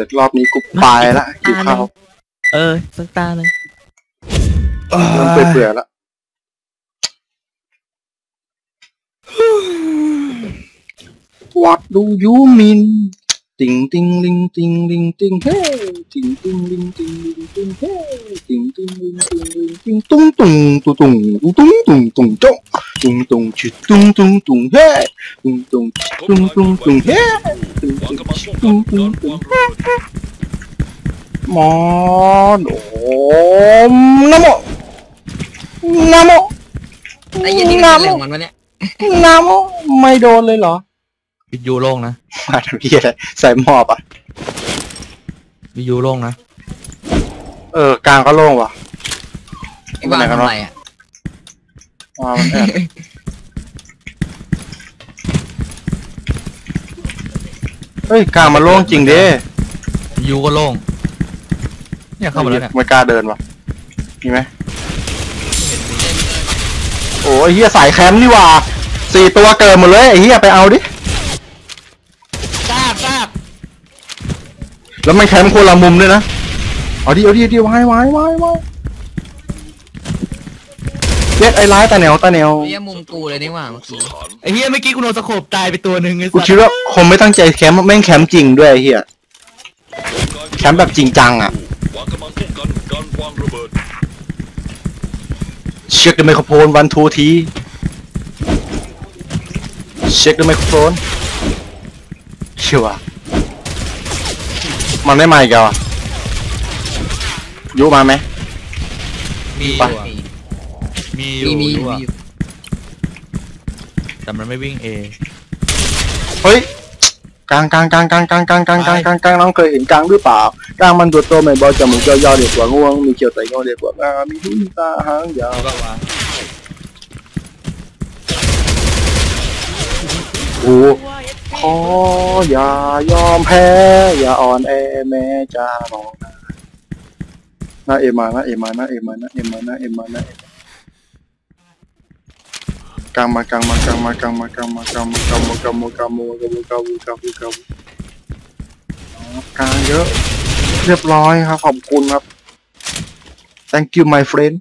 ร็จรอบนี้กูไปละกินข้าวเออสักตาหนึ่งเริ่เปื่อยๆละวัดดูยูมิน Ting ting linh ting linh ting hey, ting ting linh ting linh ting hey, ting ting linh ting linh ting tung tung tu tung u tung tung tung tung. Tung tung chi tung tung tung hey, tung tung chi tung tung tung hey, tung tung chi tung tung tung hey. Mà đổ nam mô nam mô nam mô nam mô mày đồ lên lọ. วิทยูโล่งนะ มาทำเพี้ยอะไรใส่หมอบอะ วิทยูโล่งนะ เออกลางก็โล่งว่ะไอ้บ้านทำอะไรอะมามันแอบเฮ้ยกลางมาโล่งจริงเด้วิทยูก็โล่ง เนี่ยเข้ามาแล้วเนี่ยไม่กล้าเดินว่ะ มีไหมโอ้ยไอ้เฮียสายแคมป์นี่หว่าสี่ตัวเกินหมดเลยไอ้เฮียไปเอาดิ ทราบทราบ แล้วมันแคมป์คนละมุมด้วยนะเอาดิเอาดิเอาดิวายวายวายวายเรียกไอ้ร้ายตาแนวตาแนวไอ้เหี้ยมุมกูเลยนี่หว่าเมื่อสักี้งหารไอ้เฮียเมื่อกี้กูโดนสโคบตายไปตัวหนึ่งไอ้กูสัสคิดว่าคงไม่ตั้งใจแคมป์แม่งแคมป์จริงด้วยไอ้เฮียแคมป์แบบจริงจังอะ วางกำลังป้องกันการวางระเบิดเช็คด้วยไมโครโฟนวันทูทีเช็คด้วยไมโครโฟนเชื่อว่า มันได้มาอีกแล้วอะยุมาไหม มีอไปยู่อะมีอยู่มีมีอยู่มีอะอยู่แต่มันไม่วิ่งเอ เฮ้ยกลางกลางกลางกลางกลางกลางกลางกลางกลางกลางน้องเคยเห็นกลางหรือเปล่ากลางมันตัวโตไม่บอจมูกยาวๆเด็กกว่าง่วงมีเขียวไตงอเด็กกว่างามีหูตาหางยาว ก็ว่าโอ้ ขอ อย่ายอมแพ้ อย่าอ่อนแอแม้จะมองหน้าน้าเอมาหน้าเอมาหน้าเอมาหน้าเอมาหน้าเอมาหน้าเอมากามากามากามากามากามากามากามากามากามากามากามากามากางกางเยอะ เรียบร้อยครับ ขอบคุณครับ thank you my friend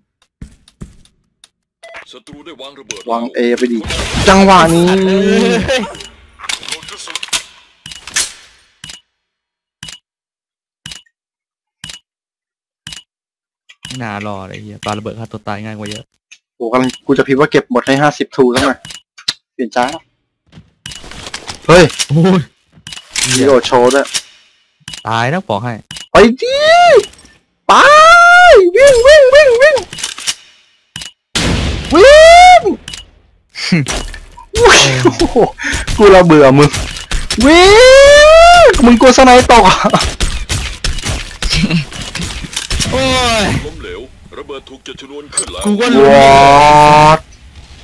วางเบิดวางเอไปดิจังหวะนี้ เอ้ย โดนกระสุน ไม่ น่ารอเลยไอ้เฮียปาระเบิดฆ่าตัวตายง่ายกว่าเยอะโอ้กำลังกูจะพิมพ์ว่าเก็บหมดให้ห้าสิบทูแล้วไงเปลี่ยนจ้าเฮ้ยโอ้ยวิดีโอโชว์ด้วยตายนะบอกให้ไปดิไปวิ่งวิ่งวิ่งวิ่งวิ่งวิ่งโอ้โหกูระเบื่อมึงวิ่งมึงกลัวสไนด์ตกอะโอ้ยล้ม เหลวระเบิดถูกจุดชนวนขึ้นแล้วกูก็รู้วอด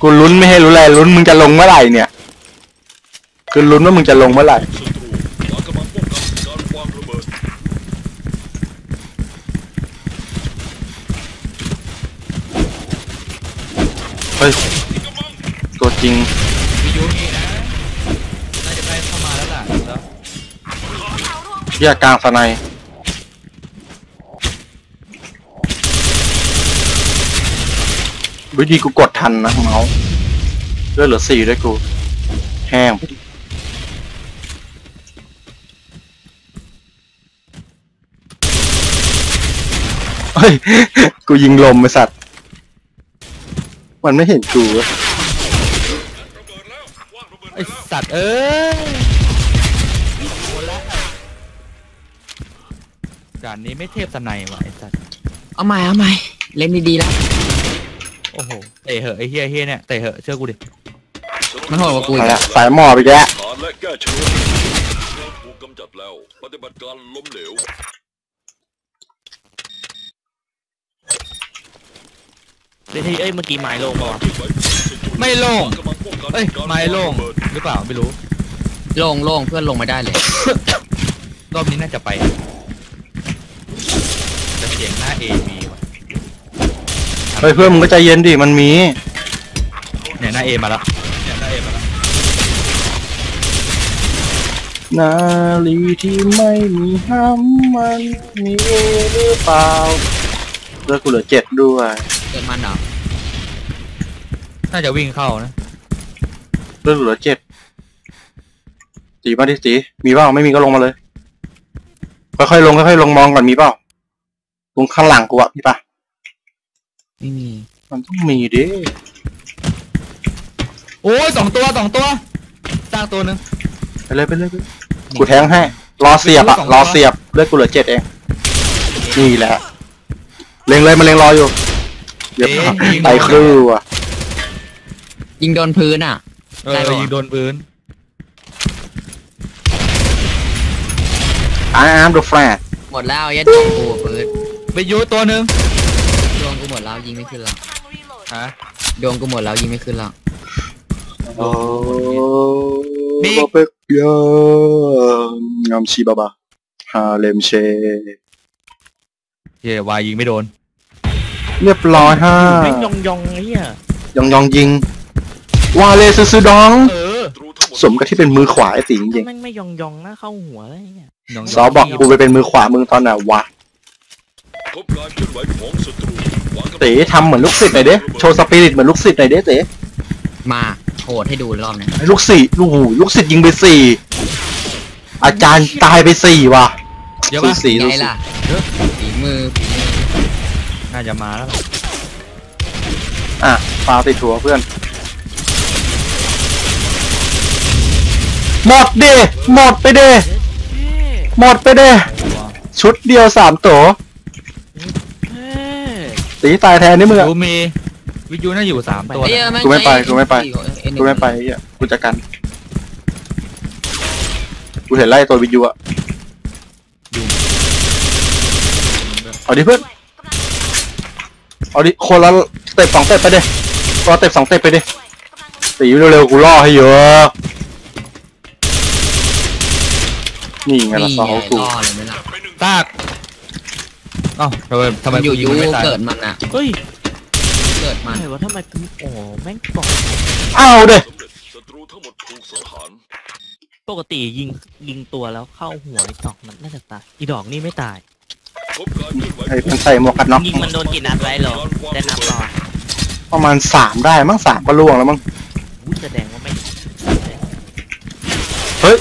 กูลุ้นไม่ให้รู้แลลุ้นมึงจะลงเมื่อไหร่เนี่ยคือลุ้นว่ามึงจะลงเมื่อไหร่ศัตรูวางกำลังป้องกันการวางระเบิดเฮ้ยตัวจริงวิทยูนี่นะน่าจะได้เข้ามาแล้วล่ะแล้วแยกกลางสไนด์ วิธีกูกดทันนะเมาส์เลือดเหลือสี่ด้วยกู แห้งไปดิเฮ้ย กูยิงลมไอสัตว์ มันไม่เห็นกูเว้ยระเบิดแล้ววางระเบิดไอสัตว์เอ้ยโดนละด่านนี้ไม่เทพสนัยว่ะไอสัตว์ เอาใหม่เอาใหม่เล่นดีๆแล้ว โอ้โหเตะเหอะไอเฮียเฮียเนี่ยเตะเหอะเชื่อกูดิมันโหดกว่ากูอีเอากละสายหมอบอีกแล้วฐานและแก้ชนวนเราถูกกำจัดแล้ว ปฏิบัติการล้มเหลวเฮ้ยเอ้ยเมื่อกี้ไม้โล่งป่าวะเก็บไว้ศัตรูไม่โล่งวากำลังป้องกันเอ้ยการไม้โล่งวาระเบิดหรือเปล่าไม่รู้โล่งโล่งเพื่อนลงไม่ได้เลย รอบนี้น่าจะไปแต่เสียงหน้าเอมีว่ะ เฮ้ยเพื่อนมึงก็ใจเย็นดิมันมีเนี่ยหน้าเอมาแล้วเนี่ยหน้าเอมาแล้วนาลีที่ไม่มีห้ำมันมีหรือเปล่าเลือดกูเหลือเจ็ดด้วยเกิดมันเหรอน่าจะวิ่งเข้านะเลือดกูเหลือเจ็ดตีมาดิตีมีเปล่าไม่มีก็ลงมาเลย ค่อยๆลงค่อยๆลงมองก่อนมีเปล่าลงข้างหลังกูอะมีปะ ไม่มี มันต้องมีดิ โอ้ยสองตัวสองตัวสร้างตัวหนึ่งไปเลยไปเลยไปเลยกูแทงให้ รอเสียบอะสองตัวรอเสียบเลือดกูเหลือเจ็ดเอง นี่แหละ เล็งเลยมันเล็งรออยู่เดี๋ยวไตครูอะยิงโดนพื้นอะ เออได้ปะวะ ยิงโดนพื้นอาร์มดูแฟลตหมดแล้วยัดดวงกูพื้นไปยูตัวหนึ่งดวงกูห มดแล้วยิงไม่ขึ้นแล้วฮะดวงกูหมดแล้วยิงไม่ขึ้นแล้วโอ้บิ๊ก บาเบกยางามชีบาบาฮาเลมเชเยวายยิงไม่โดนเรียบร้อยฮะไม่ยองยองไอ้เหี้ยยองยองยิง วาเลซอซอดอง เออศัตรูทั้งหมดสมกับที่เป็นมือขวาไอ้ติงจริงแม่งไม่ยองยองนะเข้าหัวเลยไอ้เหี้ยน้องซอบอกกูไปเป็นมือขวามึงตอนไหนวะ พบการเคลื่อนไหวของศัตรูวางกำลังเต๋ทำเหมือนลูกศิษย์หน่อยเด้โชว์สปิริตเหมือนลูกศิษย์หน่อยเด้เต๋มาโหดให้ดูรอบนี้ไอ้ลูกศิษย์ลูกหูลูกศิษย์ยิงไปสี่อาจารย์ตายไปสี่ว่ะเดี๋ยวสูปะสีไงสูสีล่ะฝีมือน่าจะมาแล้วล่ะอะฟาวติดหัวเพื่อนหมดดิหมดไปเดหมดไปเดชุดเดียวสามตัวเฮ้ย ตีตายแทนนี่มึงอะ ยูมีวิทยูน่าอยู่สามตัวเอ้ยนะแงกูไม่ไปกูไม่ไปเอ็นหนึ่กูงไม่ไปไอ้เหี้ยกูจะกัน กูเห็นไล่ตัววิทยุอะเอาดิเพื่อน เอาดิคนละสเต็ปสองสเต็ปไปดิคนละสเต็ปสองสเต็ปไปดิตีเร็วๆกูล่อให้เยอะนี่ไงล่ะนี่สองไงกูล่อเลยไหมล่ะไปหนึ่งตาก เอ้าทำไมทำไมมันอยู่กูยิยูงไม่ตายเกิดมันอะเฮ้ยเกิดมันอะไรวะทำไมถึงโอ้แม่งกล่องเอาเด้สำเร็จศัตรูทั้งหมดถูกสังหารปกติยิงยิงตัวแล้วเข้าหัวไอ้ดอกนั้นน่าจะตายอีดอกนี่ไม่ตายพบการเคลื่อนไหวไอ้มันใส่หมวกกันน็อกยิงมันโดนกี่นัดไว้เหรอได้นับต่อประมาณสามได้มั้งสามก็ล่วงแล้วมั้งอุ้ยแสดงว่าไม่เฮ้ย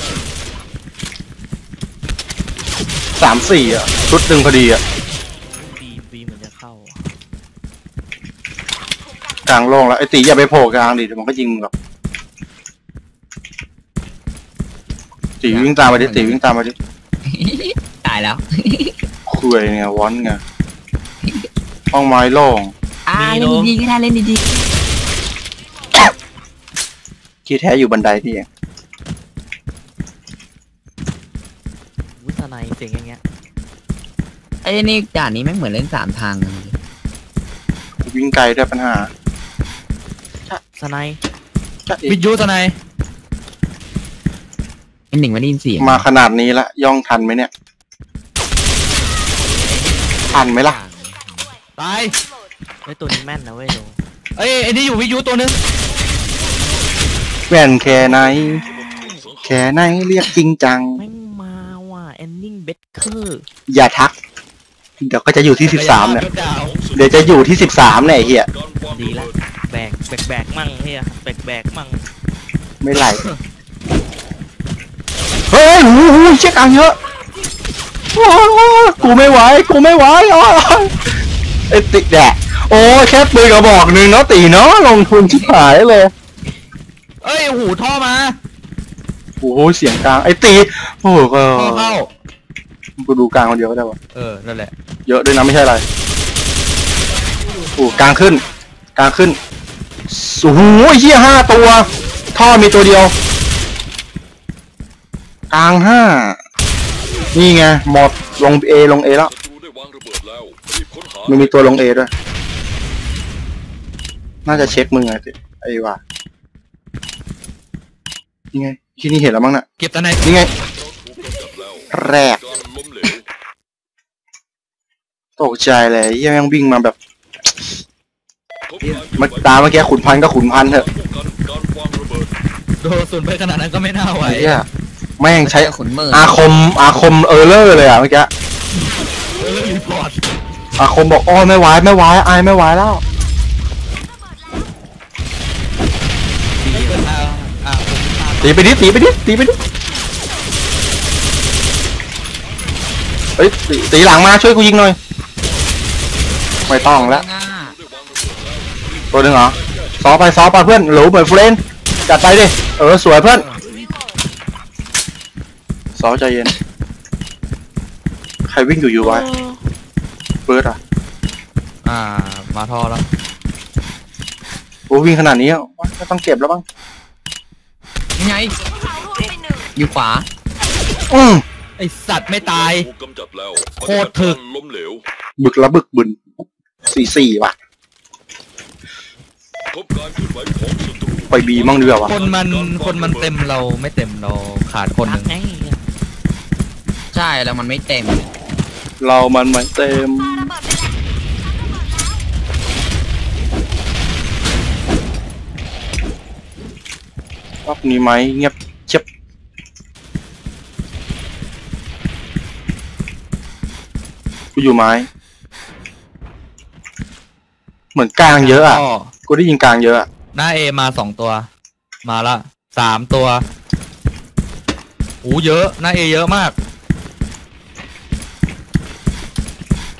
สามสี่อะชุดหนึ่งพอดีอะ บีบีเหมือนจะเข้าก ลางโล่งแล้วไอ้ตีอย่าไปโผล่กลางดิเดี๋ยวมันก็ยิงมึงหรอกตีวิ่งตามมาดิตีวิ่งตามมาดิตายแล้วคุยเนี่ยวอนไงห้องไม้โล่งอ่าเล่นดีๆก็ได้เล่นดีที่แท้อยู่บันไดที่เองวุ้สไนเสียงอย่างเงี้ยๆไอ้นี่ด่านนี้แม่งเหมือนเล่นสามทางเลยวิ่งไกลด้วยปัญหา สไนจะวิทยูทนายไอ้หนึ่งไม่ได้ยินเสียงมาขนาดนี้ละย่องทันไหมเนี่ย ทันไหมล่ะตายไอ้ยตัวนี้แม่นนะเว้ยโดเอ้ยไอ้นี่อยู่วิทยูตัวหนึงแว่นแค่ไหนถูกสังหารแค่ไหนเรียกจริงจังแม่งมาว่ะแอนนิ่งเบดเคอร์อย่าทัก เดี๋ยวก็จะอยู่ที่สิบสามเนี่ยดาวเดี๋ยวจะอยู่ที่สิบสามเนี่ยไอ้เฮียการวางดีระละเบิด แบกแบกแบกมั่งเฮียแบกแบกมั่งไม่ไหลเฮ้ยหูหูเช็คอังเยอะโอ้ยกูไม่ไหวกูไม่ไหวอ๋อไอ้ติแดะโอ้ยแค่ปืนกระบอกหนึ่งเนาะตีเนาะลงทุนชิบหายเลยเอ้ยหูท่อมาโอ้โหเสียงกลางไอ้ตีโอ้โหก็ท่อเข้ากูดูกลางคนเดียวก็ได้วะเออนั่นแหละเยอะด้วยนะไม่ใช่อะไรโอ้กลางขึ้น กลางขึ้น โอ้โหเฮียห้าตัว ท่อมีตัวเดียว กลางห้า นี่ไง หมด ลงเอลงเอแล้วศัตรูได้วางระเบิดแล้วรีบค้นหามันมีตัวลงเอด้วย น่าจะเช็คมึงไงสิไอ้ว่านี่ไง ที่นี่เห็นแล้วมั้งน่ะ เก็บทนายนี่ไงเราถูกกำจัดแล้วแรกการล้มเหลวตกใจเลยเหี้ยังวิ่งมาแบบพ บการเคลื่อนไหวมาตามเมื่อกี้ขุนพันธุ์ก็ขุนพันธุ์เถอะป้องกันการวางระเบิดโดนสุนไปขนาดนั้นก็ไม่น่าไหวไอ้เหี้ยแม่งใช้ขุนมืออาคมอาคมเออร์เลอร์เลยอะเมื่อกี้เออรีพอร์ตอาคมบอกโอ้ยไม่ไหวไม่ไหวอายไม่ไหวแล้วเอาเอาผมตามตีไปดิตีไปดิตีไปดิเฮ้ยตีตีหลังมาช่วยกูยิงหน่อย ไม่ต้องแล้วง่า ตัวหนึ่งเหรอซอไปซอไปเพื่อนหลูเหมือนเฟรนด์จัดไปดิเออสวยเพื่อนซอใจเย็น ใครวิ่งอยู่อยู่วะเบิร์ดอะอ่า มาทอแล้วโอ้วิ่งขนาดนี้อะไม่ต้องเก็บแล้วบ้างยังไงอยู่ขวาอืมไอสัตว์ไม่ตายถูกกำจัดแล้วโคตรถึกปฏิบัติารล้มเหลว บึกละบึกบึนสี่สี่ว่ะ พบการเคลื่อน ไปบีมั่งดีกว่าวะคนมันคนมันเต็มเราไม่เต็มเราขาดคนหนึ่งใช่แล้วมันไม่เต็ม เรามันไม่เต็มรอบนี้ไหมเงียบเชียบกูอยู่ไม้เหมือนกลางเยอะอะ ก็กูได้ยินกลางเยอะอะหน้าเอมาสองตัว มาละสามตัวโอ้เยอะหน้าเอเยอะมาก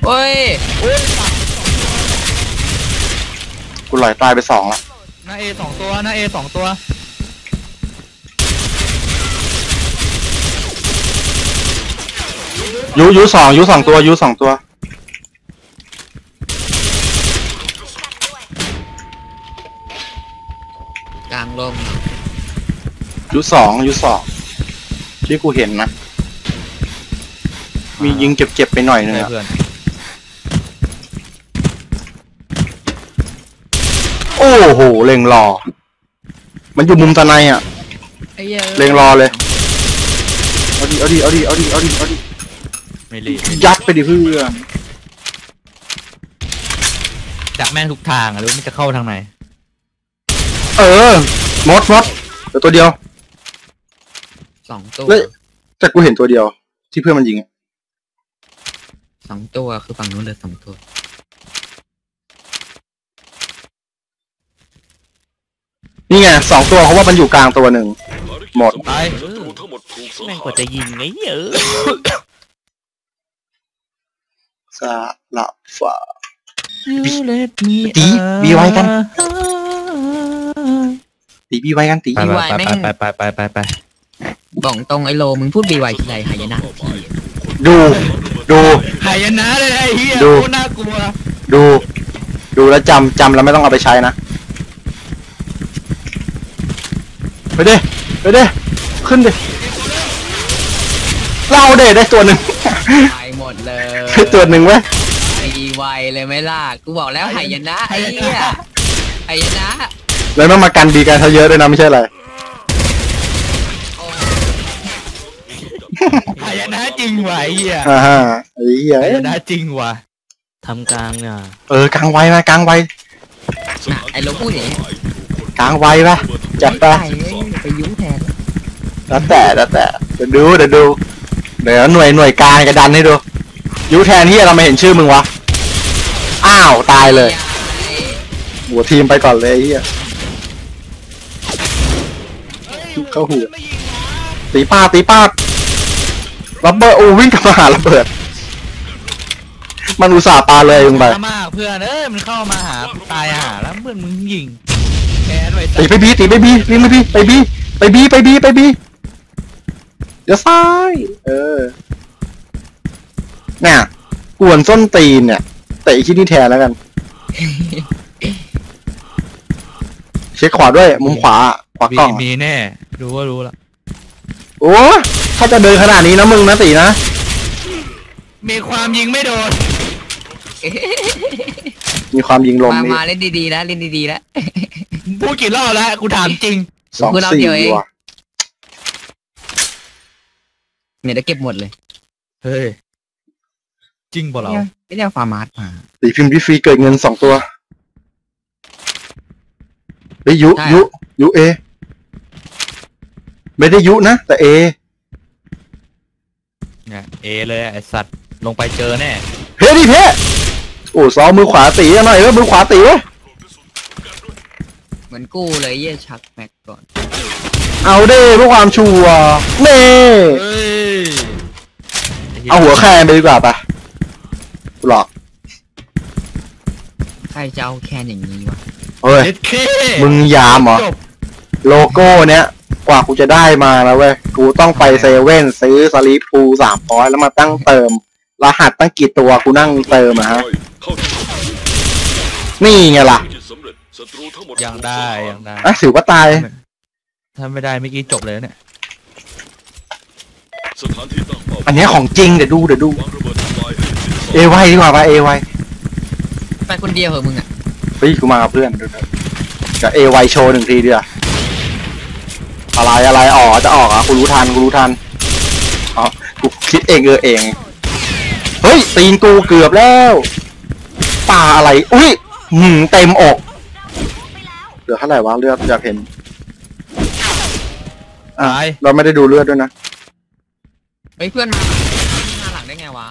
เฮ้ยกูลอยตายไปสองละหน้าเอสองตัวหน้าเอสองตัว ยูยูสองยูสองตัวยูสองตัว ก ลางลมยูสองยูสองที่กูเห็นนะ มียิงเจ็บๆไปหน่อยนึงใช่อะเพื่อนโอ้โหเล็งรอ มันอยู่มุมตะไนอะไอ้เหี้ยเล็งรอเลยเอาดิเอาดิเอาดิเอาดิเอาดิเอาดิไม่รีบยัดไปดิเพื่อนดักแม่งทุกทางอะรู้มันจะเข้าทางไหน เออ มดมดเดี๋ยวตัวเดียว สองตัวเฮ้ย แต่กูเห็นตัวเดียว ที่เพื่อนมันยิงอะสองตัวคือฝั่งนู้นเหลือสองตัว นี่ไงสองตัวเพราะว่ามันอยู่กลางตัวหนึ่งภารกิจหมดสำเร็จศัตรูทั้งหมดถูกสังแม่งหารกว่าจะยิงไงเยอะสาละฝ่า You let me ตีบีไว้กัน out ตีบีไว้กันตีไปไปไปไปไปไปไปบอกตรงไอ้โลมึงพูดบีไวทีไรหายนะทีดูดูหายนะเลยไอ้เหี้ยดูโคตรน่ากลัวดู ดูแล้วจำจำแล้วไม่ต้องเอาไปใช้นะไปดิไปดิขึ้นดิเล่าเด็ได้ตัวหนึ่งไปหมดเลยได้ตัวหนึ่งเว้ยบีไวเลยไหม่ล่ะกูบอกแล้วหายนะไอ้เหี้ยหายนะ แล้วต้องมากันดีกันเขาเยอะด้วยนะไม่ใช่อะไรโอ้หายนะจริงว่ะไอ้เหี้ยอ่าฮะไอ้เหี้ยหายนะจริงว่ะทำกลางเนี่ยเออกลางไวมากลางไวน่ะไอ้โลพูดอย่างนี้กลางไวปะจัดไปไปไปยุ่งแทนแล้วแต่แล้วแต่เดี๋ยวดูเดี๋ยวดูเดี๋ยวหน่วยหน่วยกลางจะดันให้ดูยูแทนที่เราไม่เห็นชื่อมึงวะอ้าวตายเลยหัวทีมไปก่อนเลยไอ้เฮีย เข้าหัวตีป้าบตีป้าบระเบิดโอ้วิ่งกลับมาหาระเบิด มันอุตส่าห์ปาเลยมึงไปมากเพื่อนเอ้ยมันเข้ามาหาตายหาแล้วเพื่อนมึงยิงแกนไว้ตีไปบีตีไปบีวิ่งไปบีไปบีไปบีไปบีไปบีเดี๋ยวซ้ายเออเนี่ยกวนส้นตีนเนี่ยเตะอีกที่นี่แทนแล้วกัน เช็คขวาด้วยมุมขวาขวามีกล้องมีแน่ รู้ว่ารู้ละโอ้ถ้าจะเดินขนาดนี้นะมึงนะตีนะมีความยิงไม่โดนมีความยิงลมมานี่มาเล่นดีๆนะเล่นดีๆนะพูดกี่รอบแล้วกูถามจริง สองกูรอบสี่เดียวเอง ว่ะเนี่ยเดี๋ยวเก็บหมดเลยเฮ้ยจริงป่ะเราไม่ได้เอาฟาร์มาร์ทมาตีพิมพ์ฟรีๆเกิดเงินสองตัวเฮ้ยยุใช่ยุยุเอ ไม่ได้ยุนะ แต่เอเอเลยไอสัตว์ลงไปเจอแน่เฮ้ดิเพ่โอ้ซ้อมมือขวาตีหน่อยเออมือขวาตีเว้ยเหมือนกูเลยเยี่ยชักแม็กก่อน เอาเด้เพื่อความชัวร์เน่เฮ้ยเอาหัวแคนไปดีกว่าปะหลอกใครจะเอาแคนอย่างนี้วะเฮ้ย เอ็ดเคมึงยามเหรอ จบโลโก้เนี้ย กว่ากูจะได้มาแล้วเว้ย กูต้องไปเซเว่นซื้อสลิปปูสามร้อยแล้วมาตั้งเติม รหัสตั้งกี่ตัวกูนั่งเติมอะฮะเข้าที่นี่ไงล่ะจิตสำเร็จศัตรูทั้งหมดยังได้ยังได้อะถือว่าตาย ถ้าไม่ได้เมื่อกี้จบเลยเนี่ยสถานที่ตั้งเป้าอันเนี้ยของจริงเดี๋ยวดูเดี๋ยวดูวางระเบิดทำลายให้สิ้นสุดเอไวดีกว่าปะเอไวไปคนเดียวเหรอมึงอะเฮ้ยกูมากับเพื่อนดูนะกับเอไวโชว์หนึ่งทีเดียวา อะไรอะไรอ๋อจะออกอะกูรู้ทันกูรู้ทันอ๋อกูคิดเองเออเอง เฮ้ย ตีนกูเกือบแล้วป่าอะไร อุ้ยหืมเต็มอกเหลือเท่าไหร่วะเลือดอยากเห็นอะตาย เราไม่ได้ดูเลือดด้วยนะเฮ้ยเพื่อนมามาหลังได้ไงวะ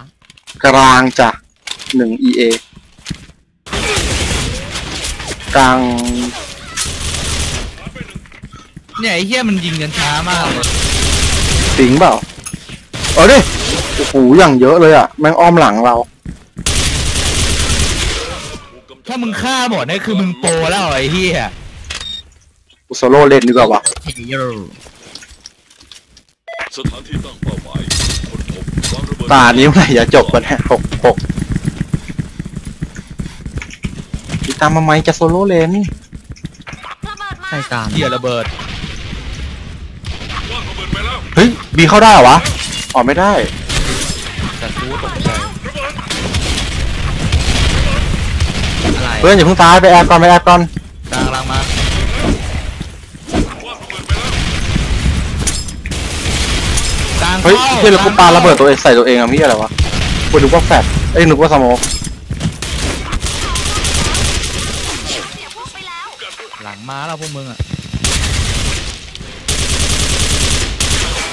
กลางจ้ะหนึ่ง EA กลาง เนี่ยไอ้เหี้ยมันยิงกันช้ามากเลยสิงเปล่าเอาดิโอ้โหอย่างเยอะเลยอะ แม่งอ้อมหลังเรา ถ้ามึงฆ่าหมดเนี่ยคือมึงโปรแล้วไอ้เหี้ยกูโซโล่เล่นดีกว่าวะเฮ้ยโย่สถานที่ตั้งเป้าหมายคนพบวางระเบิดตานี้เมื่อไหร่จะจบกันแน่หกหกติดตามมาไหมจะโซโล่เลนใช่ตามเหี้ยระเบิดวางระ เบิดไปแล้วเฮ้ยบีเข้าได้เหรอวะอ๋อไม่ได้ แต่กูตกใจอะไรเพื่อนอย่าเพิ่งตายไปแอบก่อนไปแอบก่อนกลางลังมาวางระเบิดไปแล้วกลางเฮ้ยข้าเพื่อนเรากูปาระเบิดตัวเองใส่ตัวเองอะพี่อะไรวะกูนึกว่าแฟดเอ้ยนึกว่าสโมกหลังมาแล้วพวกมึงอะ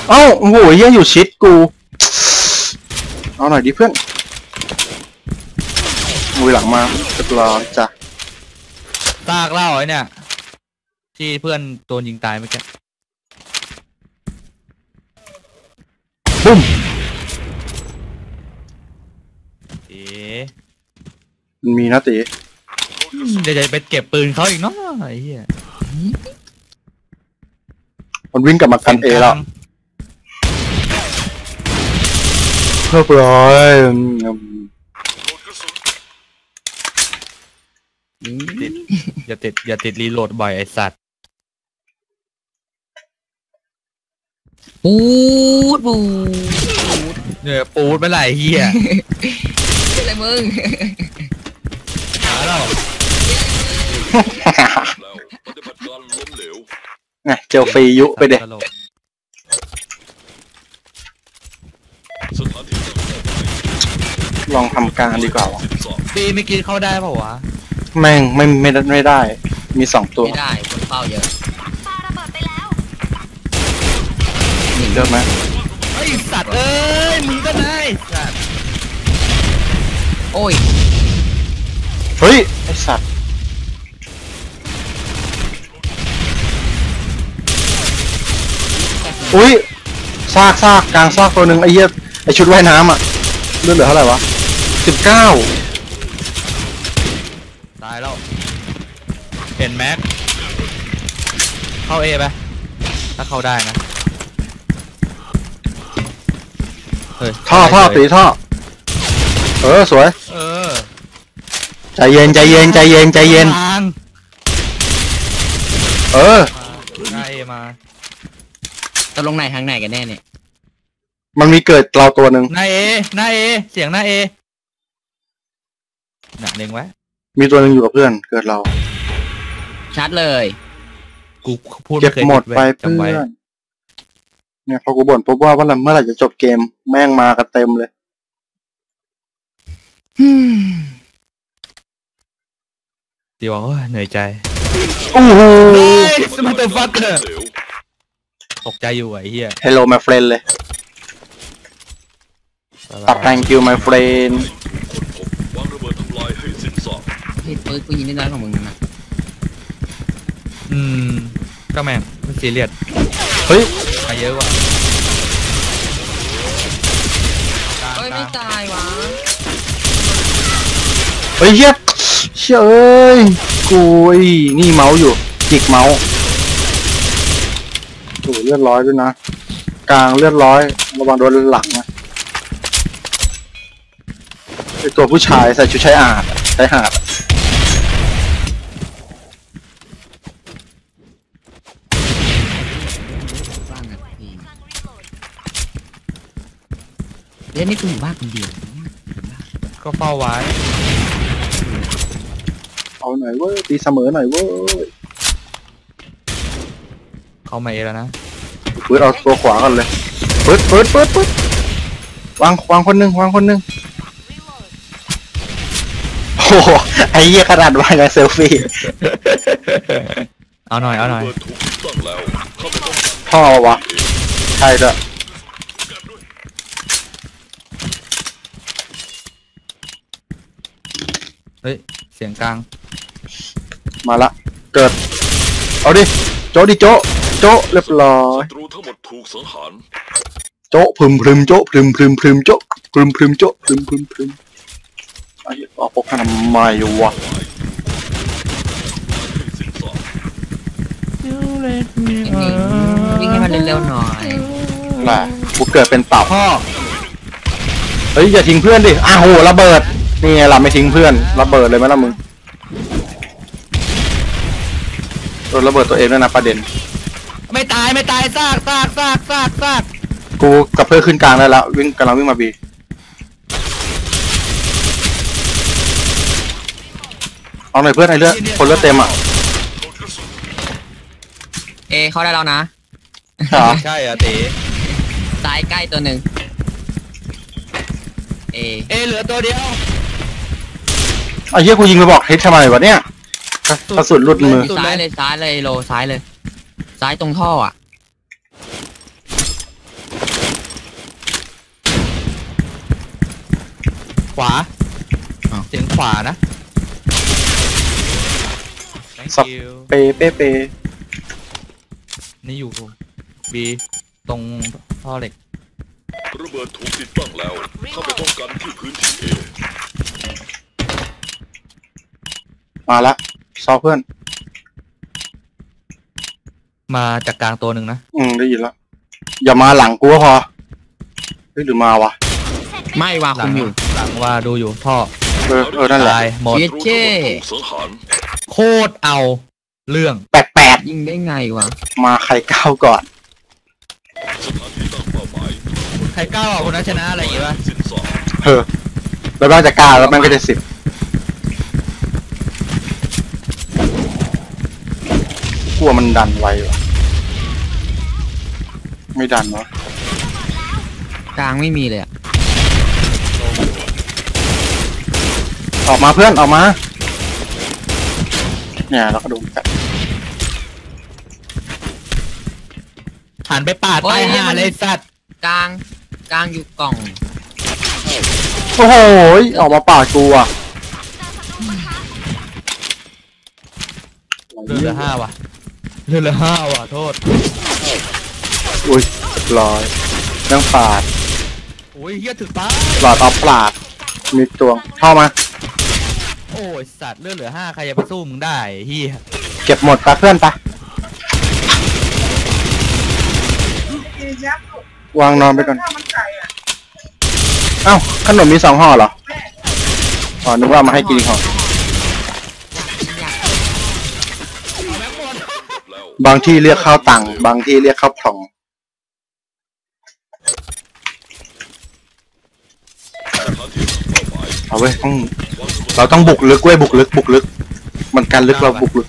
เอ้าโอ้โหเหี้ยังอยู่ชิดกู เอาหน่อยดิเพื่อนมือหลังมาเรียบร้อยจ้ะซากเล่าไอ้เนี่ย ที่เพื่อนโดนยิงตายเมื่อกี้ปุ้มเอ๋มันมีนะตีเดี๋ยวจะไปเก็บปืนเขาอีกเนาะไอ้เหี้ยมันวิ่งกลับมากันเอแล้ว เรียบร้อยอืมอืมอย่าติดอย่าติดรีโหลดบ่อยไอ้สัตว์ปูดปูดเนี่ยปูดไม่ไหลเหี้ยอะไรมึงมาแล้วแล้วปฏิบัติการล้มเหลวไงเจลฟรียุไปเด็ตลก สถานที่ตั้งเป้าหมาย ลองทำการดีกว่าวะสิบสองปีไม่กินเข้าได้เปล่าวะ แม่งไม่ไม่ได้ไม่ได้ มีสองตัวไม่ได้คนเฝ้าเยอะเลือกไหมไอ้สัตว์เอ้ยมึงก็ได้สัตว์โอ้ยเฮ้ยไอสัตว์อุ้ยซากซากกลางซากตัวหนึ่งไอ้เหี้ย ไอชุดว่ายน้ำอะเลือดเหลือเท่าไหร่วะสิบเก้าตายแล้วเห็นแม็กเข้าเอไปถ้าเข้าได้นะเฮ้ยท่อท่อตีท่อ เออสวย เออใจเย็นใจเย็นใจเย็นใจเย็นทางเออหน้าเอมา ตกลงไหนทางไหนกันแน่เนี่ย มันมีเกิดเราตัวหนึ่งหน้าเอหน้าเอ เสียงหน้าเอน่ะเล็งไว้มีตัวหนึ่งอยู่กับเพื่อนเกิดเรา ชัดเลย กูพูดเก็บไม่เคยหมดผิไปเว้ยเพื่จำไว้อนเนี่ยพอกูบ่นพบว่าว่าเมื่อไหร่จะจบเกมแม่งมากันเต็มเลยเดี๋ยวโอ้ยเหนื่อยใจ โอ้โหสมาร์ทฟักเกอล้ร์มเหลวตกใจอยู่ไอ้เหี้ย Hello my friend เลย ตัด thank you my friend วางระเบิดทำลายให้สิ้นซากเฮ้ยปืนกูยิงได้น้อยกว่ามึงนะอืมก็แม่งไม่ซีเรียสเฮ้ยมาเยอะกว่าเฮ้ยไม่ตายวะเฮ้ยเฮียเชี่ยเอ้ยกูไอ้นี่เมาส์อยู่จิกเมาส์โอ้เลือดร้อยด้วยนะ กลางเลือดร้อยระวังโดนหลังนะ ไอตัวผู้ชายใส่ชุดชายอาดอะชายหาดอะบ้านกันพี่เล่นนี่กูอยู่บ้านคนเดียวก็เฝ้าไว้เอาหน่อยเว้ยตีเสมอหน่อยเว้ยเข้ามาเอแล้วนะเปิดเอาตัวขวากันเลยเปิดเปิดเปิดเปิดวางวางคนหนึ่งวางคนหนึ่งโอ้โหไอ้เหี้ยขนาดวางกับเซลฟี่ เอาหน่อย เอาหน่อยระเบิดถูกติดตั้งแล้วเข้าไปป้องกันพ่อวะใช่ด้วยเฮ้ย เสียงกลาง มาละ เกิด เอาดิ โจะดิโจะโจะเรียบร้อย ศัตรูทั้งหมดถูกสังหาร โจะพึมพรึมโจะพรึมพรึมพรึมโจะพรึมพรึมโจะพรึมพรึมพรึมไอ้ เหี้ยเอาพวกขนาดใหม่วะให้สิ้นซากวิ่งหนีวิ่งให้มันเร็วๆหน่อยแหละกูเกิดเป็นเต่าพ่อเฮ้ยอย่าทิ้งเพื่อนดิอ้าวโหระเบิด นี่ไงเราไม่ทิ้งเพื่อนระเบิดเลยไหมล่ะมึงโดนระเบิดตัวเองด้วยนะประเด็น ไม่ตายไม่ตายซากซากซากซากซากกูกับเพื่อนขึ้นกลางได้แล้ววิ่งกำลังวิ่งมาบี เอาหน่อยเพื่อนไอ้เลือดคนเลือดเต็มอะเอเข้าได้แล้วนะใช่เหรอใช่อะเต๋ซ้ายใกล้ตัวหนึ่งเอเอยเหลือตัวเดียวไอ้เหี้ยกูยิงไปบอกเฮดทำไมวะเนี่ยกระกระสุนหลุดมือซ้ายเลยซ้ายเลยโลซ้ายเลย ซ้ายตรงท่ออะขวาอ้าวเสียงขวานะ Thank สับ you เปเปเปนี่อยู่บีตรงท่อเหล็กระเบิดถูกติดตั้งแล้วเข้าไปป้องกันที่พื้นที่เอมาละซอเพื่อน มาจากกลางตัวหนึ่งนะ อืมได้ยินแล้วอย่ามาหลังกูก็พอเฮ้ยหรือมาวะ ไม่วางหลัคุมอยู่ หลังว่าดูอยู่ท่อ เออเออนั่นแหละตายหมดเย็ ดรู้เจ้ทั้งหมดถูกสังหารโคตรเอาเรื่องแปดแปดยิงได้ไงวะ มาใครก้าวก่อนสถานที่ตั้งเป้าหมายใครกล้าเอาคนนั้นชนะอะไรอย่างงี้วะสิ้นซากเออแล้วบ้างจะกล้าแล้วมันก็จะสิบกลัวมันดันไววะไม่ดันวะกลางไม่มีเลยอะออกมาเพื่อนออกมา เนี่ยเราก็โดนกัดหันไปปาดใต้หาเลยสัตว์กลางกลางอยู่กล่องโอ้โหออกมาปาดกูอะเลือดเหลือห้าว่ะเลือดเหลือห้าว่ะโทษอุ้ยเรียบร้อยเรื่องปาดโอ้ยเฮียถึกตาหลอดเอาปลาดมีตัวเข้ามาโอ้ ยสัตว์เลือดเหลือห้าใครจะไปสู้มึงได้เฮียเก็บหมดปะเพื่อนปะวางนอนไปก่อน เอ้าขนมมีสองห่อเหรออ๋อนึกว่าเอามาให้กินอีกห่อแล้วบางที่เรียกข้าวตังบางที่เรียกข้าวพองสถานที่ตั้งเป้าหมายเอาเว้ยต้องวางระ เบิดเราต้องบุกลึกเว้ยบุกลึกบุกลึก มันกันลึกเราบุกลึก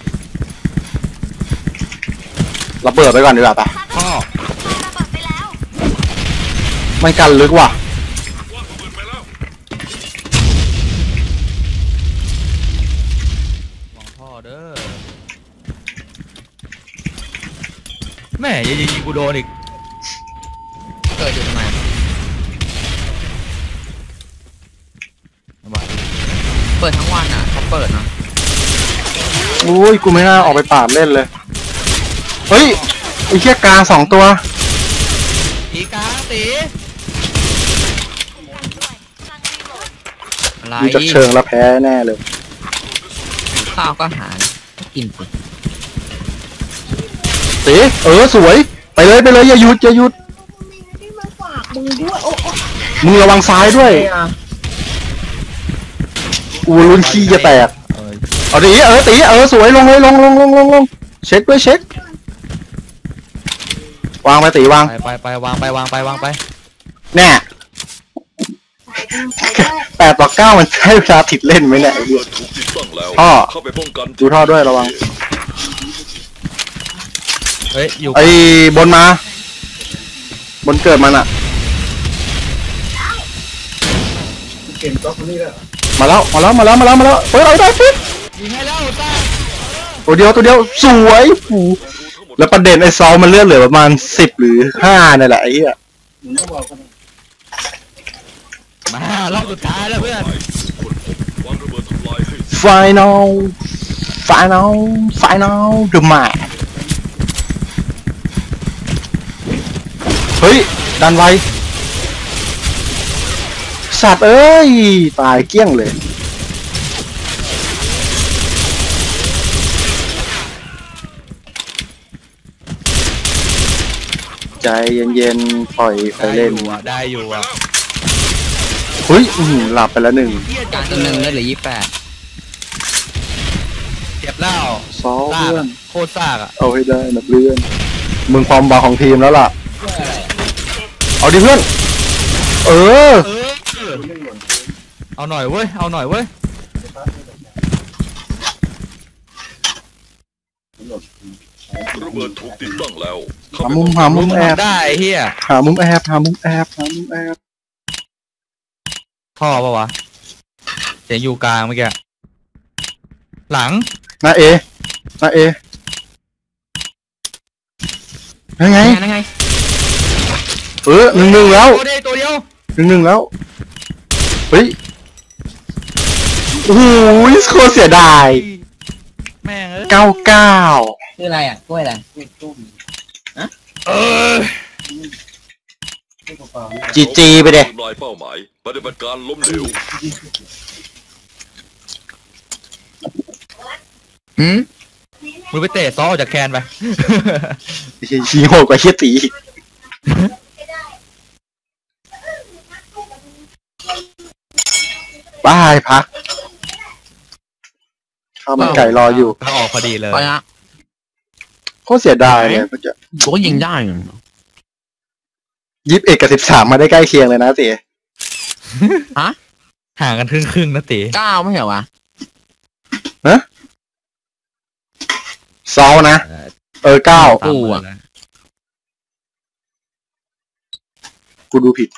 ระเบิดไปก่อนดีกว่าปะพ่อไม่กันลึกว่ะวางระเบิดไปแล้ววางท่อเด้อแม่ยังยิงกูโดนอีก เปิดนะอุ้ยกูไม่น่าออกไปปราบเล่นเลย เฮ้ยไอ้เชี่ยกลางสองตัวตีกลางตีอะไรดูจากเชิงแล้วแพ้แน่เลย ข้าวก็หากินสิตีเออสวย ไปเลยไปเลยอย่าหยุดอย่าหยุดมึงระวังซ้ายด้วย กูลุ้นขี้จะแตก เออเอาดิเออตีเออสวยลงเลยลงลงลงลงลงเช็คด้วยเช็ควางไปตีวางไปไปไปวางไปวางไปวางไปแน่แปดต่อเก้ามันใช้เวลาติดเล่นไหมเนี่ยไอ้ระเหี้เบิยดถูกติดตั้งแล้วพ่อเข้าไปป้องกันดูท่อด้วยระวัง เฮ้ยอยู่ไอ้บนมา บนเกิดมันอะ มาแล้วมาแล้วมาแล้วมาแล้วมาแล้วเฮ้ยเอาได้ฟิตยิงให้แล้วซ่าตัวเดียวตัวเดียวสวยโอ้โหแล้วประเด็นไอ้ซอลมันเลือดเหลือประมาณสิบหรือห้านี่แหละไอ้เหี้ยมารอบสุดท้ายแล้วเพื่อนวางระเบิดทำลายให้ final final final the match เฮ้ยดันไว สัตว์เอ้ย ตายเกลี้ยงเลย ใจเย็นๆ ปล่อยไปได้อเล่น ยู่อะได้อยู่อะเฮ้ยอื้อหือหลับไปแล้วหนึ่งกลางตัวหนึ่งได้เหลือยี่แปดเก็บแล้วซอซากเพื่ออะนโคตรซากอะเอาให้ได้นักเรียนมึงความบาของทีมแล้วล่ะ เอาดิเพื่อน เออ เออ เอาหน่อยเว้ย เอาหน่อยเว้ยระเบิดถูกติดตั้งแล้วเข้าหาไปมุมหามุมึมงแอบทำได้ไอ้เฮียหามุมแอบหามุมแอบหามุมแอบท่อปะวะเสียงอยู่กลางเมื่อกี้หลังหน้าเอหน้าเอยังไงนั่นไงเออหนึ่งหนึ่งแล้วตัวเดียวตัวเดียวหนึ่งหนึ่งแล้วเฮ้ย โอ้โหโคตรเสียดายแม่งเอ้ยเก้าเก้าคืออะไรอะกล้วยอะไรเออจีจีไปเด้ทำลายเป้าหมายปฏิบัติการล้มเหลวหืมมึงไปเตะซอออกจากแคนไป ชีโหดกว่าเฮียตีอีกบายพัก ข้าวมันไก่รออยู่ถ้าออกพอดีเลยไปละโคตรเสียดายเลยเมื่อกี้กูก็ยิงได้อยู่ยี่สิบเอ็ดกับสิบสามมาได้ใกล้เคียงเลยนะเตี๋ห่างกันครึ่งครึ่งๆนะตีเก้าไม่เหรอวะซอลนะ เออเก้าตามมาแล้วกูดูผิด